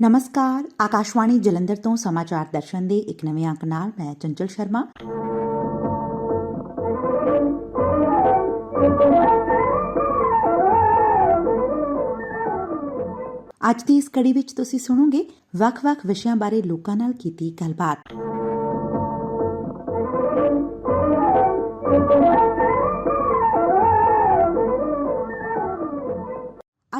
ਨਮਸਕਾਰ ਆਕਾਸ਼ਵਾਣੀ ਜਲੰਧਰ ਤੋਂ ਸਮਾਚਾਰ ਦਰਸ਼ਨ ਦੇ ਇੱਕ ਨਵੇਂ ਅੰਕ ਨਾਲ ਮੈਂ ਚੰਚਲ ਸ਼ਰਮਾ ਅੱਜ ਦੀ ਇਸ ਕੜੀ ਵਿੱਚ ਤੁਸੀਂ ਸੁਣੋਗੇ ਵੱਖ-ਵੱਖ ਵਿਸ਼ਿਆਂ ਬਾਰੇ ਲੋਕਾਂ ਨਾਲ ਕੀਤੀ ਗੱਲਬਾਤ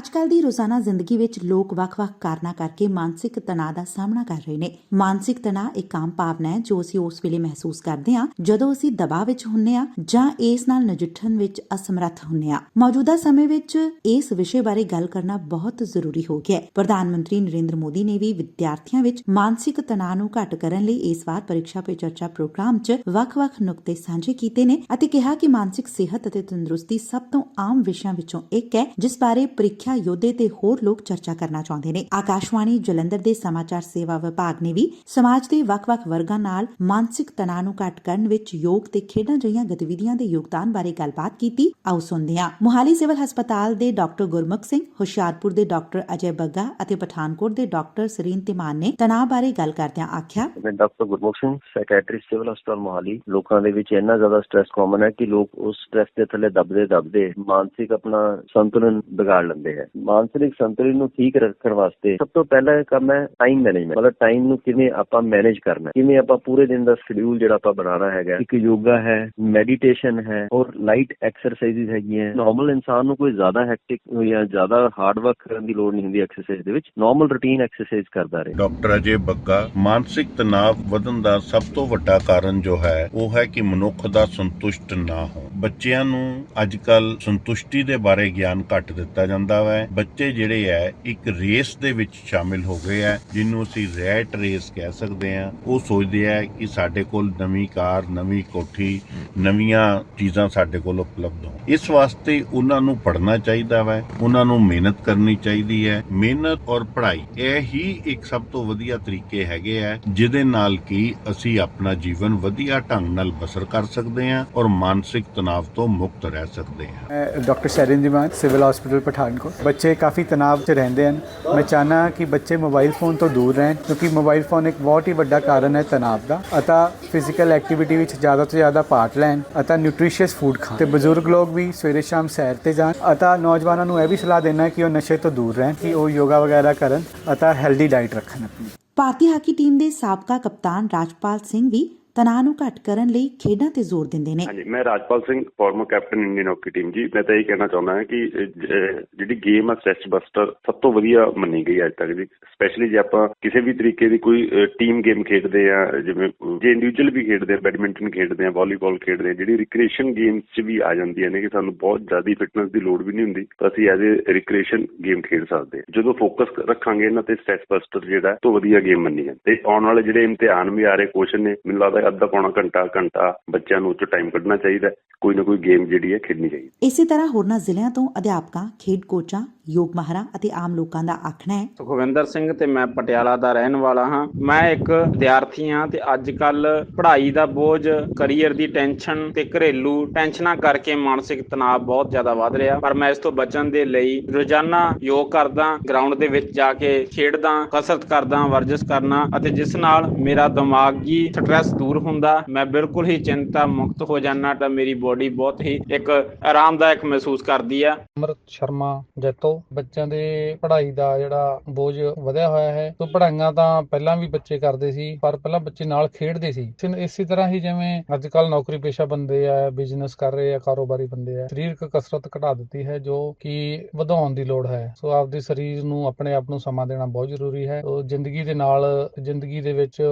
ਅੱਜਕੱਲ ਦੀ ਰੋਜ਼ਾਨਾ ਜ਼ਿੰਦਗੀ ਵਿੱਚ ਲੋਕ ਵੱਖ-ਵੱਖ ਕਾਰਨਾਂ ਕਰਕੇ ਮਾਨਸਿਕ ਤਣਾਅ ਦਾ ਸਾਹਮਣਾ ਕਰ ਰਹੇ ਨੇ। ਮਾਨਸਿਕ ਤਣਾਅ ਇੱਕ ਆਮ ਭਾਵਨਾ ਹੈ ਜੋ ਅਸੀਂ ਉਸ ਵੇਲੇ ਮਹਿਸੂਸ ਕਰਦੇ ਹਾਂ, ਜਦੋਂ ਅਸੀਂ ਦਬਾਅ ਵਿੱਚ ਹੁੰਨੇ ਆ ਜਾਂ ਇਸ ਨਾਲ ਨਜਿੱਠਣ ਵਿੱਚ ਅਸਮਰੱਥ ਹੁੰਨੇ ਆ ਮੌਜੂਦਾ ਸਮੇਂ ਵਿੱਚ ਇਸ ਵਿਸ਼ੇ ਬਾਰੇ ਗੱਲ ਕਰਨਾ ਬਹੁਤ ਜ਼ਰੂਰੀ ਹੋ ਗਿਆ ਹੈ। ਪ੍ਰਧਾਨ ਮੰਤਰੀ ਨਰਿੰਦਰ ਮੋਦੀ ਨੇ ਵੀ ਵਿਦਿਆਰਥੀਆਂ ਵਿੱਚ ਮਾਨਸਿਕ ਤਣਾਅ ਨੂੰ ਘੱਟ ਕਰਨ ਲਈ ਇਸ ਵਾਰ ਪਰੀਖਾ ਪੇ ਚਰਚਾ ਪ੍ਰੋਗਰਾਮ 'ਚ ਵੱਖ-ਵੱਖ ਨੁਕਤੇ ਸਾਂਝੇ ਕੀਤੇ ਨੇ ਅਤੇ ਕਿਹਾ ਕਿ ਮਾਨਸਿਕ ਸਿਹਤ ਅਤੇ ਤੰਦਰੁਸਤੀ ਸਭ ਤੋਂ ਆਮ ਵਿਸ਼ਿਆਂ ਵਿੱਚੋਂ ਇੱਕ ਹੈ, ਜਿਸ ਬਾਰੇ ਪ੍ਰੀਖਿਆ ਯੋਧੇ ਤੇ ਹੋਰ ਲੋਕ ਚਰਚਾ ਕਰਨਾ ਚਾਹੁੰਦੇ ਨੇ। ਆਕਾਸ਼ਵਾਣੀ, ਜਲੰਧਰ ਦੇ ਸਮਾਚਾਰ ਸੇਵਾ ਵਿਭਾਗ ਨੇ ਵੀ ਸਮਾਜ ਦੇ ਵੱਖ-ਵੱਖ ਵਰਗਾਂ ਨਾਲ ਮਾਨਸਿਕ ਤਣਾਅ ਨੂੰ ਘੱਟ ਕਰਨ ਵਿੱਚ ਯੋਗ ਤੇ ਖੇਡਾਂ ਜਿਹੀਆਂ ਗਤੀਵਿਧੀਆਂ ਦੇ ਯੋਗਦਾਨ ਬਾਰੇ ਗੱਲਬਾਤ ਕੀਤੀ। ਆਓ ਸੁਣਦੇ ਹਾਂ। ਮੁਹਾਲੀ ਸਿਵਲ ਹਸਪਤਾਲ ਦੇ ਡਾਕਟਰ ਗੁਰਮੁਖ ਸਿੰਘ, ਹੁਸ਼ਿਆਰਪੁਰ ਦੇ ਡਾਕਟਰ ਅਜੇ ਬੱਗਾ ਅਤੇ ਪਠਾਨਕੋਟ ਦੇ ਡਾਕਟਰ ਸਰੀਨ ਤਿਮਾਨ ਨੇ ਤਣਾਅ ਬਾਰੇ ਗੱਲ ਕਰਦਿਆਂ ਆਖਿਆ, ਮੈਂ doctor Gurmukh Singh psychiatrist civil ਹਸਪਤਾਲ ਮੋਹਾਲੀ। ਲੋਕਾਂ ਦੇ ਵਿੱਚ ਇੰਨਾ ਜ਼ਿਆਦਾ ਸਟ੍ਰੈਸ ਕਾਮਨ ਹੈ ਕਿ ਲੋਕ ਉਸ ਸਟ੍ਰੈਸ ਦੇ ਥੱਲੇ ਦਬਦੇ ਦਬਦੇ ਮਾਨਸਿਕ ਆਪਣਾ ਸੰਤੁਲਨ ਵਿਗਾੜ ਲੈਂਦੇ ਹੈ। ਮਾਨਸਿਕ ਸੰਤੁਲਨ ਨੂੰ ਠੀਕ ਰੱਖਣ ਵਾਸਤੇ ਸਭ ਤੋਂ ਪਹਿਲਾ ਕੰਮ ਹੈ ਟਾਈਮ ਮੈਨੇਜਮੈਂਟ ਮਤਲਬ ਟਾਈਮ ਨੂੰ ਕਿਵੇਂ ਆਪਾਂ ਮੈਨੇਜ ਕਰਨਾ ਕਿਵੇਂ ਆਪਾਂ ਪੂਰੇ ਦਿਨ ਦਾ ਸ਼ਡਿਊਲ ਜਿਹੜਾ ਆਪਾਂ ਬਣਾਉਣਾ ਹੈਗਾ ਇੱਕ ਯੋਗਾ ਹੈ ਮੈਡੀਟੇਸ਼ਨ ਹੈ ਔਰ ਲਾਈਟ ਐਕਸਰਸਾਈਜ਼ਸ ਹੈਗੀਆਂ ਨਾਰਮਲ ਇਨਸਾਨ ਨੂੰ ਕੋਈ ਜ਼ਿਆਦਾ ਹੈਕਟਿਕ ਜਾਂ ਜ਼ਿਆਦਾ ਹਾਰਡ ਵਰਕ ਕਰਨ ਦੀ ਲੋੜ ਨਹੀਂ ਹੁੰਦੀ ਐਕਸਰਸਾਈਜ਼ ਦੇ ਵਿੱਚ ਨਾਰਮਲ ਰੂਟੀਨ ਐਕਸਰਸਾਈਜ਼ ਕਰਦਾ ਰਹੇ। ਡਾਕਟਰ ਅਜੇ ਬੱਗਾ, ਮਾਨਸਿਕ ਤਣਾਅ ਵਧਣ ਦਾ ਸਭ ਤੋਂ ਵੱਡਾ ਕਾਰਨ ਜੋ ਹੈ, ਉਹ ਹੈ ਕਿ ਮਨੁੱਖ ਦਾ ਸੰਤੁਸ਼ਟ ਨਾ ਹੋ ਬੱਚਿਆਂ ਨੂੰ ਅੱਜਕੱਲ ਸੰਤੁਸ਼ਟੀ ਦੇ ਬਾਰੇ ਗਿਆਨ ਘੱਟ ਦਿੱਤਾ ਜਾਂਦਾ ਹੈ, ਬੱਚੇ ਜਿਹੜੇ ਹੈ, ਇੱਕ ਰੇਸ ਦੇ ਵਿੱਚ ਸ਼ਾਮਿਲ ਹੋ ਗਏ ਹੈ, ਜਿਹਨੂੰ ਅਸੀਂ ਰੈਟ ਰੇਸ ਕਹਿ ਸਕਦੇ ਹਾਂ। ਉਹ ਸੋਚਦੇ ਆ ਕਿ ਸਾਡੇ ਕੋਲ ਨਵੀਂ ਕਾਰ, ਨਵੀਂ ਕੋਠੀ, ਨਵੀਆਂ ਚੀਜ਼ਾਂ ਸਾਡੇ ਕੋਲ ਉਪਲਬਧ ਹੋਣ। ਇਸ ਵਾਸਤੇ ਉਹਨਾਂ ਨੂੰ ਪੜ੍ਹਨਾ ਚਾਹੀਦਾ ਹੈ, ਉਹਨਾਂ ਨੂੰ ਮਿਹਨਤ ਕਰਨੀ ਚਾਹੀਦੀ ਹੈ। ਮਿਹਨਤ ਔਰ ਪੜ੍ਹਾਈ, ਇਹ ਹੀ ਇੱਕ ਸਭ ਤੋਂ ਵਧੀਆ ਤਰੀਕੇ ਹੈਗੇ ਆ ਜਿਹਦੇ ਨਾਲ ਕਿ ਅਸੀਂ ਆਪਣਾ ਜੀਵਨ ਵਧੀਆ ਢੰਗ ਨਾਲ ਬਸਰ ਕਰ ਸਕਦੇ ਹਾਂ ਔਰ ਮਾਨਸਿਕ ਤਣਾਅ ਤੋਂ ਮੁਕਤ ਰਹਿ ਸਕਦੇ ਹਾਂ। ਮੈਂ doctor Sharon Diwan civil hospital, Pathankot. ਬੱਚੇ ਕਾਫੀ ਤਣਾਅ 'ਚ ਰਹਿੰਦੇ ਹਨ। ਮੈਂ ਚਾਹਨਾ ਕਿ ਬੱਚੇ ਮੋਬਾਈਲ ਫੋਨ ਤੋਂ ਦੂਰ ਰਹਿਣ, ਕਿਉਂਕਿ ਮੋਬਾਈਲ ਫੋਨ ਇੱਕ ਬਹੁਤ ਹੀ ਵੱਡਾ ਕਾਰਨ ਹੈ ਤਣਾਅ ਦਾ। ਅਤੇ ਫਿਜ਼ੀਕਲ ਐਕਟੀਵਿਟੀ ਵਿੱਚ ਜ਼ਿਆਦਾ ਤੋਂ ਜ਼ਿਆਦਾ ਪਾਰਟ ਲੈਣ, ਅਤੇ ਨਿਊਟ੍ਰੀਸ਼ੀਅਸ ਫੂਡ ਖਾਣ। ਤੇ ਬਜ਼ੁਰਗ ਲੋਕ ਵੀ ਸਵੇਰੇ ਸ਼ਾਮ ਸੈਰ ਤੇ ਜਾਣ। ਅਤੇ ਨੌਜਵਾਨਾਂ ਨੂੰ ਇਹ ਵੀ ਸਲਾਹ ਦੇਣਾ ਕਿ ਉਹ ਨਸ਼ੇ ਤੋਂ ਦੂਰ ਰਹਿਣ, ਕਿ ਉਹ ਯੋਗਾ ਵਗੈਰਾ ਕਰਨ, ਅਤੇ ਹੈਲਦੀ ਡਾਈਟ ਰੱਖਣ ਆਪਣੀ। ਭਾਰਤੀ ਹਾਕੀ ਟੀਮ ਦੇ ਸਾਬਕਾ ਕਪਤਾਨ ਰਾਜਪਾਲ ਸਿੰਘ ਵੀ ਤਣਾਅ ਨੂੰ ਘੱਟ ਕਰਨ ਲਈ ਖੇਡਾਂ ਤੇ ਜ਼ੋਰ ਦਿੰਦੇ ਨੇ। ਹਾਂਜੀ ਮੈਂ Rajpal Singh former captain Indian hockey team ਜੀ ਮੈਂ ਤਾਂ ਇਹ ਕਹਿਣਾ ਚਾਹੁੰਦਾ ਹਾਂ ਕਿ ਜਿਹੜੀ ਗੇਮ ਆ ਸਟ੍ਰੈਸ ਬਸਟਰ ਸਭ ਤੋਂ ਵਧੀਆ ਮੰਨੀ ਗਈ ਅੱਜ ਤੱਕ ਦੀ ਸਪੈਸ਼ਲੀ ਜੇ ਆਪਾਂ ਕਿਸੇ ਵੀ ਤਰੀਕੇ ਦੀ ਕੋਈ ਟੀਮ ਗੇਮ ਖੇਡਦੇ ਆ ਜਿਵੇਂ ਅਹ, ਜੇ ਇੰਡੀਵਿਜੂਅਲ ਵੀ ਖੇਡਦੇ ਆ ਬੈਡਮਿੰਟਨ ਖੇਡਦੇ ਆ ਵਾਲੀਬਾਲ ਖੇਡਦੇ ਆ ਜਿਹੜੀ ਰਿਕ੍ਰੀਏਸ਼ਨ ਗੇਮਸ 'ਚ ਵੀ ਆ ਜਾਂਦੀਆਂ ਨੇ ਕਿ ਸਾਨੂੰ ਬਹੁਤ ਜ਼ਿਆਦਾ ਫਿਟਨੈਸ ਦੀ ਲੋੜ ਵੀ ਨਹੀਂ ਹੁੰਦੀ ਅਸੀਂ ਐਜ਼ ਅ ਰਿਕ੍ਰੀਏਸ਼ਨ ਗੇਮ ਖੇਡ ਸਕਦੇ ਹਾਂ। ਜਦੋਂ ਫੋਕਸ ਰੱਖਾਂਗੇ ਇਹਨਾਂ ਤੇ ਸਟ੍ਰੈਸ ਬਸਟਰ ਜਿਹੜਾ ਤੋਂ ਵਧੀਆ ਗੇਮ ਮੰਨੀ ਜਾਂਦੀ ਤੇ ਆਉਣ ਵਾਲੇ ਜਿਹੜੇ ਇਮਤਿਹਾਨ ਵੀ ਆ ਰਹੇ ਕੁਐਸਚਨ ਨੇ ਮੈਨੂੰ ਲੱਗਦਾ ਅੱਧਾ ਪੌਣਾ ਘੰਟਾ ਘੰਟਾ ਬੱਚਿਆਂ ਨੂੰ ਉੱਚ ਟਾਈਮ ਕੱਢਣਾ ਚਾਹੀਦਾ। ਕੋਈ ਨਾ ਕੋਈ ਗੇਮ ਜਿਹੜੀ ਹੈ ਖੇਡਣੀ ਚਾਹੀਦੀ ਇਸੇ ਤਰ੍ਹਾਂ ਹੋਰਨਾਂ ਜ਼ਿਲ੍ਹਿਆਂ ਤੋਂ ਅਧਿਆਪਕਾਂ ਖੇਡ ਕੋਚਾਂ ਯੋਗ ਮਾਹਰਾਂ ਅਤੇ ਆਮ ਲੋਕਾਂ ਦਾ ਆਖਣਾ ਹੈ। ਸੁਖਵਿੰਦਰ ਸਿੰਘ ਤੇ ਮੈਂ ਪਟਿਆਲਾ ਦਾ ਰਹਿਣ ਵਾਲਾ ਹਾਂ। ਮੈਂ ਇੱਕ ਵਿਦਿਆਰਥੀ ਹਾਂ ਤੇ ਅੱਜ ਕੱਲ ਪੜ੍ਹਾਈ ਦਾ ਬੋਝ ਕੈਰੀਅਰ ਦੀ ਟੈਨਸ਼ਨ ਤੇ ਘਰੇਲੂ ਟੈਨਸ਼ਨਾਂ ਕਰਕੇ ਮਾਨਸਿਕ ਤਣਾਅ ਬਹੁਤ ਜ਼ਿਆਦਾ ਵੱਧ ਰਿਹਾ। ਪਰ ਮੈਂ ਇਸ ਤੋਂ ਬਚਣ ਦੇ ਲਈ ਰੋਜ਼ਾਨਾ ਯੋਗ ਕਰਦਾ ਗਰਾਊਂਡ ਦੇ ਵਿੱਚ ਜਾ ਕੇ ਖੇਡਦਾ ਕਸਰਤ ਕਰਦਾ ਵਰਜਿਸ਼ ਕਰਨਾ ਅਤੇ ਜਿਸ ਨਾਲ ਮੇਰਾ ਦਿਮਾਗੀ ਸਟ੍ਰੈਸ ਦੂਰ ਹੁੰਦਾ, ਮੈਂ ਬਿਲਕੁਲ ਹੀ ਚਿੰਤਾ ਮੁਕਤ ਹੋ ਜਾਣਾ ਤਾਂ ਮੇਰੀ ਬੋਡੀ ਬਹੁਤ ਹੀ ਇੱਕ ਆਰਾਮਦਾਇਕ ਮਹਿਸੂਸ ਕਰਦੀ ਆ। ਅਮਰਤ ਸ਼ਰਮਾ, ਜੈਤੋ, ਬੱਚਿਆਂ ਦੇ ਪੜ੍ਹਾਈ ਦਾ ਜਿਹੜਾ ਬੋਝ ਵਧਿਆ ਹੋਇਆ ਹੈ ਸੋ ਪੜ੍ਹਾਈਆਂ ਤਾਂ ਪਹਿਲਾਂ ਵੀ ਬੱਚੇ ਕਰਦੇ ਸੀ, ਪਰ ਪਹਿਲਾਂ ਬੱਚੇ ਨਾਲ ਖੇਡਦੇ ਸੀ। ਇਸੇ- ਤਰ੍ਹਾਂ ਹੀ ਜਿਵੇਂ ਅੱਜ ਕੱਲ ਨੌਕਰੀ ਪੇਸ਼ਾ ਬੰਦੇ ਆ ਬਿਜ਼ਨਸ ਕਰ ਰਹੇ ਆ, ਕਾਰੋਬਾਰੀ ਬੰਦੇ ਆ, ਸਰੀਰਕ ਕਸਰਤ ਘਟਾ ਦਿੱਤੀ ਹੈ, ਜੋ ਕਿ ਵਧਾਉਣ ਦੀ ਲੋੜ ਹੈ। ਸੋ ਆਪਦੇ ਸਰੀਰ ਨੂੰ, ਆਪਣੇ ਆਪ ਨੂੰ ਸਮਾਂ ਦੇਣਾ ਬਹੁਤ ਜ਼ਰੂਰੀ ਹੈ। ਸੋ ਜ਼ਿੰਦਗੀ ਦੇ ਨਾਲ ਜ਼ਿੰਦਗੀ ਦੇ ਵਿੱਚ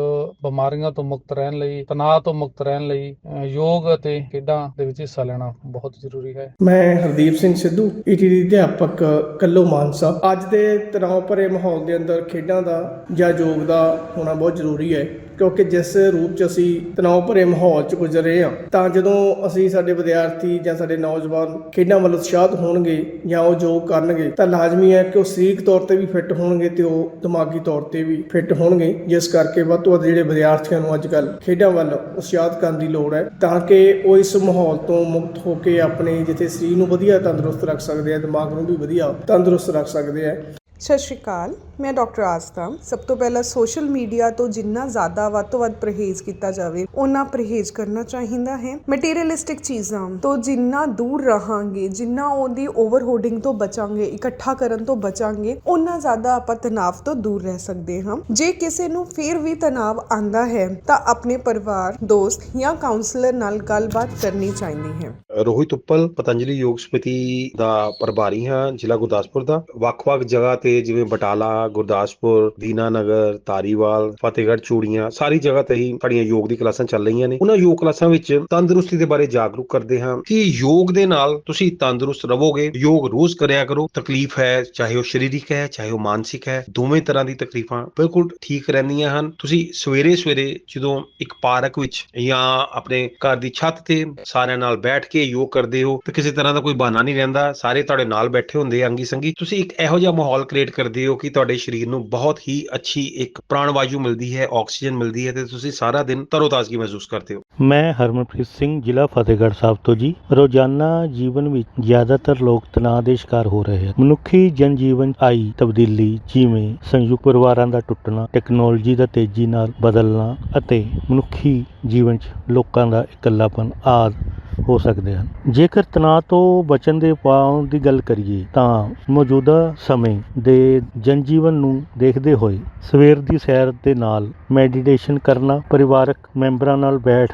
ਬਿਮਾਰੀਆਂ ਤੋਂ ਮੁਕਤ ਰਹਿਣ ਲਈ ਤਣਾਅ ਤੋਂ ਮੁਕਤ ਰਹਿਣ ਲਈ ਅ, ਯੋਗ ਅਤੇ ਖੇਡਾਂ ਦੇ ਵਿੱਚ ਹਿੱਸਾ ਲੈਣਾ ਬਹੁਤ ਜ਼ਰੂਰੀ ਹੈ। ਮੈਂ ਹਰਦੀਪ ਸਿੰਘ ਸਿੱਧੂ ਈਟੀ ਦੀ ਅਧਿਆਪਕ ਕੱਲੋ ਮਾਨਸਾ। ਅੱਜ ਦੇ ਤਣਾਅ ਭਰੇ ਮਾਹੌਲ ਦੇ ਅੰਦਰ ਖੇਡਾਂ ਦਾ ਜਾਂ ਯੋਗ ਦਾ ਹੋਣਾ ਬਹੁਤ ਜ਼ਰੂਰੀ ਹੈ। ਕਿਉਂਕਿ ਜਿਸ ਰੂਪ 'ਚ ਅਸੀਂ ਤਣਾਅ ਭਰੇ ਮਾਹੌਲ 'ਚ ਗੁਜ਼ਰ ਰਹੇ ਹਾਂ ਤਾਂ ਜਦੋਂ ਅਸੀਂ ਸਾਡੇ ਵਿਦਿਆਰਥੀ ਜਾਂ ਸਾਡੇ ਨੌਜਵਾਨ ਖੇਡਾਂ ਵੱਲ ਉਤਸ਼ਾਹਤ ਹੋਣਗੇ ਜਾਂ ਉਹ ਯੋਗ ਕਰਨਗੇ, ਤਾਂ ਲਾਜ਼ਮੀ ਹੈ ਕਿ ਉਹ ਸਰੀਰਕ ਤੌਰ ਤੇ ਵੀ ਫਿੱਟ ਹੋਣਗੇ ਤੇ ਉਹ ਦਿਮਾਗੀ ਤੌਰ ਤੇ ਵੀ ਫਿੱਟ ਹੋਣਗੇ, ਜਿਸ ਕਰਕੇ ਵੱਧ ਤੋਂ ਵੱਧ ਜਿਹੜੇ ਵਿਦਿਆਰਥੀਆਂ ਨੂੰ ਅੱਜ ਕੱਲ੍ਹ ਖੇਡਾਂ ਵੱਲ ਉਤਸ਼ਾਹਤ ਕਰਨ ਦੀ ਲੋੜ ਹੈ, ਤਾਂ ਕਿ ਉਹ ਇਸ ਮਾਹੌਲ ਤੋਂ ਮੁਕਤ ਹੋ ਕੇ ਆਪਣੇ ਜਿੱਥੇ ਸਰੀਰ ਨੂੰ ਵਧੀਆ ਤੰਦਰੁਸਤ ਰੱਖ ਸਕਦੇ ਆ ਦਿਮਾਗ ਨੂੰ ਵੀ ਵਧੀਆ ਤੰਦਰੁਸਤ ਰੱਖ ਸਕਦੇ ਆ ਸਤਿ ਸ਼੍ਰੀ ਅਕਾਲ। ਮੈਂ ਡਾਕਟਰ ਆਸਥਾ ਸਭ ਤੋਂ ਪਹਿਲਾਂ ਸੋਸ਼ਲ ਮੀਡੀਆ ਤੋਂ ਜਿੰਨਾ ਜ਼ਿਆਦਾ ਵੱਧ ਤੋਂ ਵੱਧ ਪਰਹੇਜ਼ ਕੀਤਾ ਜਾਵੇ ਉਹਨਾਂ ਪਰਹੇਜ਼ ਕਰਨਾ ਚਾਹੀਦਾ ਹੈ। ਮਟੀਰੀਅਲਿਸਟਿਕ ਚੀਜ਼ਾਂ ਤੋਂ ਜਿੰਨਾ ਦੂਰ ਰਹਾਂਗੇ, ਜਿੰਨਾ ਉਹਦੀ ਓਵਰਹੋਡਿੰਗ ਤੋਂ ਬਚਾਂਗੇ, ਇਕੱਠਾ ਕਰਨ ਤੋਂ ਬਚਾਂਗੇ ਉਹਨਾਂ ਜ਼ਿਆਦਾ ਆਪਾਂ ਤਣਾਅ ਤੋਂ ਦੂਰ ਰਹਿ ਸਕਦੇ ਹਾਂ। ਜੇ ਕਿਸੇ ਨੂੰ ਫਿਰ ਵੀ ਤਣਾਅ ਆਂਦਾ ਹੈ, ਤਾਂ ਆਪਣੇ ਪਰਿਵਾਰ, ਦੋਸਤ ਜਾਂ ਕਾਉਂਸਲਰ ਨਾਲ ਗੱਲਬਾਤ ਕਰਨੀ ਚਾਹੀਦੀ ਹੈ। ਰੋਹਿਤ ਉੱਪਲ, ਪਤੰਜਲੀ ਯੋਗ ਸਮਿਤੀ ਦਾ ਪ੍ਰਭਾਰੀ ਹਾਂ, ਜ਼ਿਲ੍ਹਾ ਗੁਰਦਾਸਪੁਰ ਦਾ। ਵੱਖ-ਵੱਖ ਜਗ੍ਹਾ ਤੇ ਜਿਵੇਂ ਬਟਾਲਾ ਗੁਰਦਾਸਪੁਰ ਦੀਨਾ ਨਗਰ ਤਾਰੀਵਾਲ ਫਤਿਹਗੜ੍ਹ, ਚੂੜੀਆਂ, ਸਾਰੀ ਜਗ੍ਹਾ ਤੇ ਹੀ ਸਾਡੀਆਂ ਯੋਗ ਦੀ ਕਲਾਸਾਂ ਚੱਲ ਰਹੀਆਂ ਨੇ। ਉਹਨਾਂ ਯੋਗ ਕਲਾਸਾਂ ਵਿੱਚ ਤੰਦਰੁਸਤੀ ਦੇ ਬਾਰੇ ਜਾਗਰੂਕ ਕਰਦੇ ਹਾਂ ਕਿ ਯੋਗ ਦੇ ਨਾਲ ਤੁਸੀਂ ਤੰਦਰੁਸਤ ਰਹੋਗੇ, ਯੋਗ ਰੋਜ਼ ਕਰਿਆ ਕਰੋ। ਤਕਲੀਫ ਹੈ, ਚਾਹੇ ਉਹ ਸਰੀਰਕ ਹੈ, ਚਾਹੇ ਉਹ ਮਾਨਸਿਕ ਹੈ, ਦੋਵੇਂ ਤਰ੍ਹਾਂ ਦੀ ਤਕਲੀਫਾਂ ਬਿਲਕੁਲ ਠੀਕ ਰਹਿੰਦੀਆਂ ਹਨ। ਤੁਸੀਂ ਸਵੇਰੇ ਸਵੇਰੇ ਜਦੋਂ ਇੱਕ ਪਾਰਕ ਵਿੱਚ ਜਾਂ ਆਪਣੇ ਘਰ ਦੀ ਛੱਤ ਤੇ ਸਾਰਿਆਂ ਨਾਲ ਬੈਠ ਕੇ ਯੋਗ ਕਰਦੇ ਹੋ, ਤੇ ਕਿਸੇ ਤਰ੍ਹਾਂ ਦਾ ਕੋਈ ਬਹਾਨਾ ਨਹੀਂ ਰਹਿੰਦਾ। ਸਾਰੇ ਤੁਹਾਡੇ ਨਾਲ ਬੈਠੇ ਹੁੰਦੇ ਅੰਗੀ ਸੰਗੀ ਤੁਸੀਂ ਇੱਕ ਇਹੋ ਜਿਹਾ ਮਾਹੌਲ ਕ੍ਰੀਏਟ ਕਰਦੇ ਹੋ ਕਿ ਤੁਹਾਡੇ ਸਰੀਰ ਨੂੰ ਬਹੁਤ ਹੀ ਅੱਛੀ ਇੱਕ ਪ੍ਰਾਣ ਵਾਯੂ ਮਿਲਦੀ ਹੈ, ਆਕਸੀਜਨ ਮਿਲਦੀ ਹੈ ਤੇ ਤੁਸੀਂ ਸਾਰਾ ਦਿਨ ਤਰੋਤਾਜ਼ਗੀ ਮਹਿਸੂਸ ਕਰਦੇ ਹੋ। ਮੈਂ ਹਰਮਨਪ੍ਰੀਤ ਸਿੰਘ, ਜ਼ਿਲ੍ਹਾ ਫਤਿਹਗੜ੍ਹ ਸਾਹਿਬ ਤੋਂ ਜੀ। ਰੋਜ਼ਾਨਾ ਜੀਵਨ ਵਿੱਚ ਜ਼ਿਆਦਾਤਰ ਲੋਕ ਤਣਾਅ ਦੇ ਸ਼ਿਕਾਰ ਹੋ ਰਹੇ ਹਨ। ਮਨੁੱਖੀ ਜਨਜੀਵਨ 'ਚ ਆਈ ਤਬਦੀਲੀ, ਜਿਵੇਂ ਸੰਯੁਕਤ ਪਰਿਵਾਰਾਂ ਦਾ ਟੁੱਟਣਾ, ਟੈਕਨੋਲੋਜੀ ਦਾ ਤੇਜ਼ੀ ਨਾਲ ਬਦਲਣਾ ਅਤੇ ਮਨੁੱਖੀ ਜੀਵਨ 'ਚ ਲੋਕਾਂ ਦਾ ਇਕੱਲਾਪਨ ਆਦਿ ਹੋ ਸਕਦੇ ਹਨ। ਜੇਕਰ ਤਣਾਅ ਤੋਂ ਬਚਣ ਦੇ ਉਪਾਅ ਦੀ ਗੱਲ ਕਰੀਏ, ਤਾਂ ਮੌਜੂਦਾ ਸਮੇਂ ਦੇ ਜਨਜੀਵਨ ਨੂੰ ਦੇਖਦੇ ਹੋਏ ਸਵੇਰ ਦੀ ਸੈਰ ਦੇ ਨਾਲ ਮੈਡੀਟੇਸ਼ਨ ਕਰਨਾ, ਪਰਿਵਾਰਕ ਮੈਂਬਰਾਂ ਨਾਲ ਬੈਠ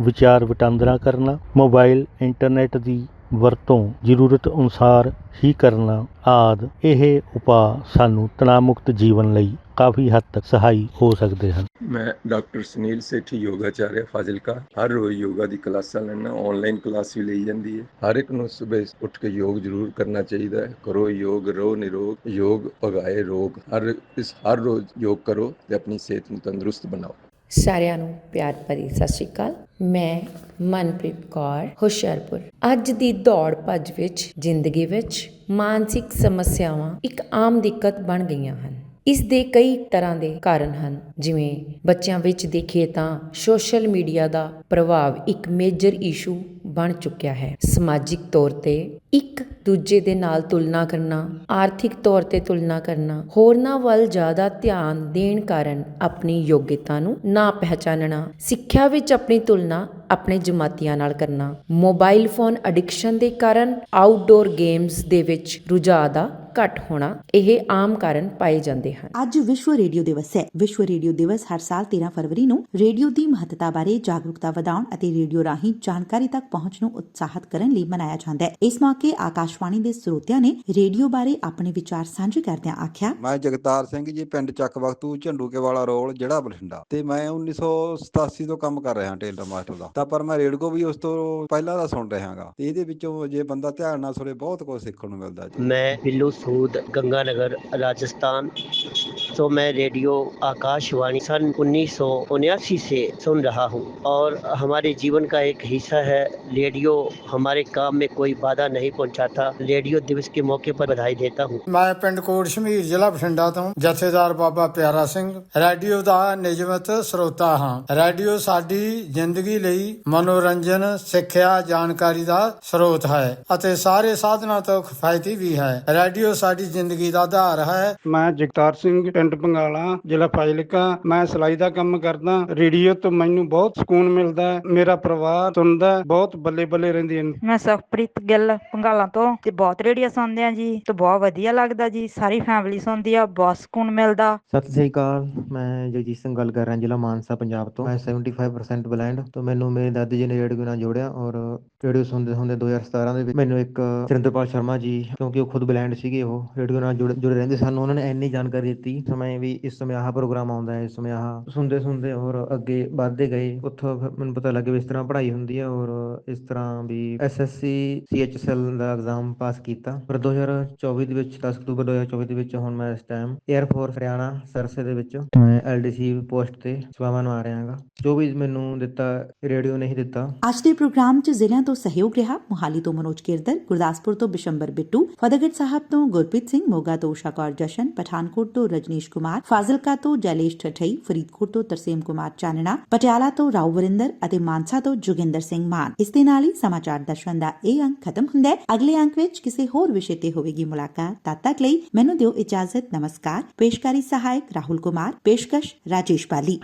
ਵਿਚਾਰ ਵਟਾਂਦਰਾ ਕਰਨਾ, ਮੋਬਾਈਲ, ਇੰਟਰਨੈਟ ਦੀ ਵਰਤੋਂ ਜ਼ਰੂਰਤ ਅਨੁਸਾਰ ਹੀ ਕਰਨਾ ਆਦ, ਇਹ ਉਪਾਅ ਸਾਨੂੰ ਤਣਾਅ ਮੁਕਤ ਜੀਵਨ ਲਈ ਕਾਫੀ ਹੱਦ ਤੱਕ ਸਹਾਈ ਹੋ ਸਕਦੇ ਹਨ। ਮੈਂ ਡਾਕਟਰ ਸੁਨੀਲ ਸੇਠੀ, ਯੋਗਾਚਾਰਿਆ ਫਾਜ਼ਿਲਕਾ, ਹਰ ਰੋਜ਼ ਯੋਗਾ ਦੀ ਕਲਾਸਾਂ ਲੈਣਾ ਆਨਲਾਈਨ ਕਲਾਸ ਵੀ ਲਈ ਜਾਂਦੀ ਹੈ। ਹਰ ਇੱਕ ਨੂੰ ਸਵੇਰ ਉੱਠ ਕੇ ਯੋਗ ਜ਼ਰੂਰ ਕਰਨਾ ਚਾਹੀਦਾ ਹੈ। ਕਰੋ ਯੋਗ, ਰੋ ਨਿਰੋਗ, ਯੋਗ ਭਗਾਏ ਰੋਗ, ਹਰ ਇਸ, ਹਰ ਰੋਜ਼ ਯੋਗ ਕਰੋ ਤੇ ਆਪਣੀ ਸਿਹਤ ਨੂੰ ਤੰਦਰੁਸਤ ਬਣਾਓ। ਸਾਰਿਆਂ ਨੂੰ ਪਿਆਰ ਭਰੀ ਸਤਿ ਸ਼੍ਰੀ ਅਕਾਲ। ਮੈਂ ਮਨਪ੍ਰੀਤ ਕੌਰ, ਹੁਸ਼ਿਆਰਪੁਰ। ਅੱਜ ਦੀ ਦੌੜ ਭੱਜ ਵਿੱਚ, ਜ਼ਿੰਦਗੀ ਵਿੱਚ ਮਾਨਸਿਕ ਸਮੱਸਿਆਵਾਂ ਇੱਕ ਆਮ ਦਿੱਕਤ ਬਣ ਗਈਆਂ ਹਨ। ਇਸ ਦੇ ਕਈ ਤਰ੍ਹਾਂ ਦੇ ਕਾਰਨ ਹਨ। ਜਿਵੇਂ ਬੱਚਿਆਂ ਵਿੱਚ ਦੇਖੀਏ ਤਾਂ ਸੋਸ਼ਲ ਮੀਡੀਆ ਦਾ ਪ੍ਰਭਾਵ ਇੱਕ ਮੇਜਰ ਇਸ਼ੂ ਬਣ ਚੁੱਕਿਆ ਹੈ। ਸਮਾਜਿਕ ਤੌਰ ਤੇ ਇੱਕ ਦੂਜੇ ਦੇ ਨਾਲ ਤੁਲਨਾ ਕਰਨਾ, ਆਰਥਿਕ ਤੌਰ ਤੇ ਤੁਲਨਾ ਕਰਨਾ, ਹੋਰਨਾਂ ਵੱਲ ਜ਼ਿਆਦਾ ਧਿਆਨ ਦੇਣ ਕਾਰਨ ਆਪਣੀ ਯੋਗਤਾ ਨੂੰ ਨਾ ਪਹਿਚਾਨਣਾ, ਸਿੱਖਿਆ ਵਿੱਚ ਆਪਣੀ ਤੁਲਨਾ ਆਪਣੇ ਜਮਾਤੀਆਂ ਨਾਲ ਕਰਨਾ, ਮੋਬਾਈਲ ਫੋਨ ਐਡਿਕਸ਼ਨ ਦੇ ਕਾਰਨ ਆਊਟਡੋਰ ਗੇਮਸ ਦੇ ਵਿੱਚ ਰੁਝਾਅ ਦਾ ਘੱਟ ਹੋਣਾ ਇਹ ਆਮ ਕਾਰਨ ਪਾਏ ਜਾਂਦੇ ਹਨ। ਅੱਜ ਵਿਸ਼ਵ ਰੇਡੀਓ ਦਿਵਸ ਹੈ। ਵਿਸ਼ਵ ਰੇਡੀਓ ਦਿਵਸ ਹਰ ਸਾਲ 13 ਫਰਵਰੀ ਨੂੰ ਰੇਡੀਓ ਦੀ ਮਹੱਤਤਾ ਬਾਰੇ ਜਾਗਰੂਕਤਾ ਵਧਾਉਣ ਅਤੇ ਰੇਡੀਓ ਰਾਹੀਂ ਜਾਣਕਾਰੀ ਤੱਕ ਪਹੁੰਚ ਨੂੰ ਉਤਸ਼ਾਹਿਤ ਕਰਨ ਲਈ ਮਨਾਇਆ ਜਾਂਦਾ ਹੈ। ਇਸ ਮੌਕੇ ਆਕਾਸ਼ਵਾਣੀ ਦੇ ਸਰੋਤਿਆਂ ਨੇ ਰੇਡੀਓ ਬਾਰੇ ਆਪਣੇ ਵਿਚਾਰ ਸਾਂਝੇ ਕਰਦਿਆਂ ਆਖਿਆ ਮੈਂ ਜਗਤਾਰ ਸਿੰਘ ਜੀ ਪਿੰਡ ਚੱਕ ਵਕਤੂ ਝੰਡੂਕੇ ਵਾਲਾ ਰੋਲ ਜਿਹੜਾ ਬਠਿੰਡਾ। ਤੇ ਮੈਂ 1987 ਤੋਂ ਕੰਮ ਕਰ ਰਿਹਾ ਟੇਲਰ ਮਾਸਟਰ ਦਾ। ਤਾਂ ਪਰ ਮੈਂ ਰੇਡੀਓ ਵੀ ਉਸ ਤੋਂ ਪਹਿਲਾਂ ਦਾ ਸੁਣ ਰਿਹਾਗਾ ਤੇ ਇਹਦੇ ਵਿੱਚੋਂ ਜੇ ਬੰਦਾ ਧਿਆਨ ਨਾਲ ਸੁਣੇ ਬਹੁਤ ਕੁਝ ਸਿੱਖਣ ਨੂੰ ਮਿਲਦਾ ਜੀ। ਮੈਂ ਪਿੱਲੂ सूद गंगानगर राजस्थान तो मैं रेडियो आकाशवाणी सन उन्नीस से सुन रहा हूँ और हमारे जीवन का एक हिस्सा है रेडियो हमारे काम में कोई बाधा नहीं पहुँचाता रेडियो दिवस के मौके पर बधाई देता हूँ ਮੈਂ ਪਿੰਡ ਕੋਟ ਸ਼ਮੀਰ ਜ਼ਿਲ੍ਹਾ ਬਠਿੰਡਾ ਤੋਂ ਜਥੇਦਾਰ ਬਾਬਾ ਪਿਆਰਾ ਸਿੰਘ ਰੇਡੀਓ ਦਾ ਨਿਯਮਿਤ ਸਰੋਤਾ ਹਾਂ ਰੇਡੀਓ ਸਾਡੀ ਜ਼ਿੰਦਗੀ ਲਈ ਮਨੋਰੰਜਨ ਸਿੱਖਿਆ ਜਾਣਕਾਰੀ ਦਾ ਸਰੋਤ ਹੈ ਅਤੇ ਸਾਰੇ ਸਾਧਨਾਂ ਤੋਂ ਕਿਫਾਇਤੀ ਵੀ ਹੈ ਰੇਡੀਓ ਸਾਡੀ ਜ਼ਿੰਦਗੀ ਦਾ ਆਧਾਰ ਹੈ ਮੈਂ ਜਗਤਾਰ ਸਿੰਘ ਪਿੰਡ ਪੰਗਾਲਾ ਜ਼ਿਲ੍ਹਾ ਫਾਜ਼ਿਲਕਾ। ਮੈਂ ਸਿਲਾਈ ਦਾ ਕੰਮ ਕਰਦਾ। ਰੇਡੀਓ ਤੋਂ ਮੈਨੂੰ ਬਹੁਤ ਸਕੂਨ ਮਿਲਦਾ ਹੈ। ਮੇਰਾ ਪਰਿਵਾਰ ਸੁਣਦਾ ਬਹੁਤ ਬੱਲੇ ਬੱਲੇ ਰਹਿੰਦੇ ਹਨ। ਮੈਂ ਸੁਖਪ੍ਰੀਤ ਗਿੱਲ ਪੰਗਾਲਾਂ ਤੋਂ। ਤੇ ਬਹੁਤ ਰੇਡੀਓ ਸੁਣਦੇ ਆ ਜੀ। ਤੇ ਬਹੁਤ ਵਧੀਆ ਲੱਗਦਾ ਜੀ। ਸਾਰੀ ਫੈਮਿਲੀ ਸੁਣਦੀ ਆ। ਬਹੁਤ ਸਕੂਨ ਮਿਲਦਾ। ਸਤਿ ਸ੍ਰੀ ਅਕਾਲ। ਮੈਂ ਜਗਜੀਤ ਸਿੰਘ ਗੱਲ ਕਰ ਰਿਹਾ ਜ਼ਿਲ੍ਹਾ ਮਾਨਸਾ ਪੰਜਾਬ ਤੋਂ। ਮੈਂ 75% ਬਲਾਈਂਡ ਤੋਂ ਮੈਨੂੰ ਮੇਰੇ ਦਾਦੀ ਜੀ ਨੇ ਰੇਡੀਓ ਨਾਲ ਜੋੜਿਆ। ਔਰ ਰੇਡੀਓ ਸੁਣਦੇ ਸੁਣਦੇ 2017 ਦੇ ਵਿੱਚ ਮੈਨੂੰ ਇੱਕ ਸੁਰਿੰਦਰਪਾਲ ਸ਼ਰਮਾ ਜੀ, ਕਿਉਂਕਿ ਉਹ ਖੁਦ ਬਲੈਂਡ ਸੀਗੇ ਉਹ, ਰੇਡੀਓ ਨਾਲ ਜੁੜੇ ਜੁੜੇ ਰਹਿੰਦੇ ਸਨ। ਉਹਨਾਂ ਨੇ ਇੰਨੀ ਜਾਣਕਾਰੀ ਦਿੱਤੀ ਸਮੇਂ ਵੀ ਇਸ ਸਮੇਂ ਆਹ ਪ੍ਰੋਗਰਾਮ ਆਉਂਦਾ ਹੈ, ਇਸ ਸਮੇਂ ਆਹ ਸੁਣਦੇ ਸੁਣਦੇ ਔਰ ਅੱਗੇ ਵੱਧਦੇ ਗਏ। ਉੱਥੋਂ ਫਿਰ ਮੈਨੂੰ ਪਤਾ ਲੱਗਿਆ ਵੀ ਇਸ ਤਰ੍ਹਾਂ ਪੜ੍ਹਾਈ ਹੁੰਦੀ ਹੈ ਔਰ ਇਸ ਤਰ੍ਹਾਂ ਵੀ ਐਸਐਸਸੀ ਸੀਐਚਐਸਐਲ ਦਾ ਐਗਜ਼ਾਮ ਪਾਸ ਕੀਤਾ। ਪਰ 2024 ਦੇ ਵਿੱਚ 10 ਅਕਤੂਬਰ 2024 ਦੇ ਵਿੱਚ ਹੁਣ ਮੈਂ ਇਸ ਟਾਈਮ 에ਅਰ ਫੋਰਸ ਹਰਿਆਣਾ ਸਰਸੇ ਦੇ ਵਿੱਚ ਮੈਂ ਐਲਡੀਸੀ ਪੋਸਟ ਤੇ ਸੇਵਾਵਾਂ ਨਿਭਾ ਰਿਹਾ ਹਾਂਗਾ ਜੋ ਵੀ ਮੈਨੂੰ ਦਿੱਤਾ ਰੇਡੀਓ ਰੇਡੀਓ ਨਹੀਂ ਦਿੱਤਾ। ਅੱਜ ਦੇ ਪ੍ਰੋਗਰਾਮ 'ਚ ਜ਼ਿਲ੍ਹਿਆਂ ਤੋਂ ਸਹਿਯੋਗ ਰਿਹਾ। ਮੁਹਾਲੀ ਤੋਂ ਮਨੋਜ ਕਿਰਦਰ ਗੁਰਦਾਸਪੁਰ ਤੋਂ ਬਿਸ਼ੰਬਰ ਬਿੱਟੂ, ਫਤਿਹਗੜ੍ਹ ਸਾਹਿਬ ਤੋਂ ਗੁਰਪ੍ਰੀਤ ਸਿੰਘ, ਮੋਗਾ ਤੋਂ ਊਸ਼ਾ ਜਸ਼ਨ, ਪਠਾਨਕੋਟ ਤੋਂ ਰਜਨੀਸ਼ ਕੁਮਾਰ, ਫਾਜ਼ਿਲਕਾ ਤੋਂ ਜੈਲੇਸ਼ ਠਠਈ, ਫਰੀਦਕੋਟ ਤੋਂ ਤਰਸੇਮ ਕੁਮਾਰ ਚਾਨਣਾ, ਪਟਿਆਲਾ ਤੋਂ ਰਾਉ ਵਰਿੰਦਰ ਅਤੇ ਮਾਨਸਾ ਤੋਂ ਜੋਗਿੰਦਰ ਸਿੰਘ ਮਾਨ। ਇਸ ਦੇ ਨਾਲ ਹੀ ਸਮਾਚਾਰ ਦਰਸ਼ਨ ਦਾ ਇਹ ਅੰਕ ਖਤਮ ਹੁੰਦਾ ਹੈ। ਅਗਲੇ ਅੰਕ ਵਿੱਚ ਕਿਸੇ ਹੋਰ ਵਿਸ਼ੇ ਤੇ ਹੋਵੇਗੀ ਮੁਲਾਕਾਤ। ਤਦ ਤੱਕ ਲਈ ਮੈਨੂੰ ਦਿਓ ਇਜਾਜ਼ਤ। ਨਮਸਕਾਰ। ਪੇਸ਼ਕਾਰੀ ਸਹਾਇਕ ਰਾਹੁਲ ਕੁਮਾਰ। ਪੇਸ਼ਕਸ਼ ਰਾਜੇਸ਼ ਬਾਲੀ।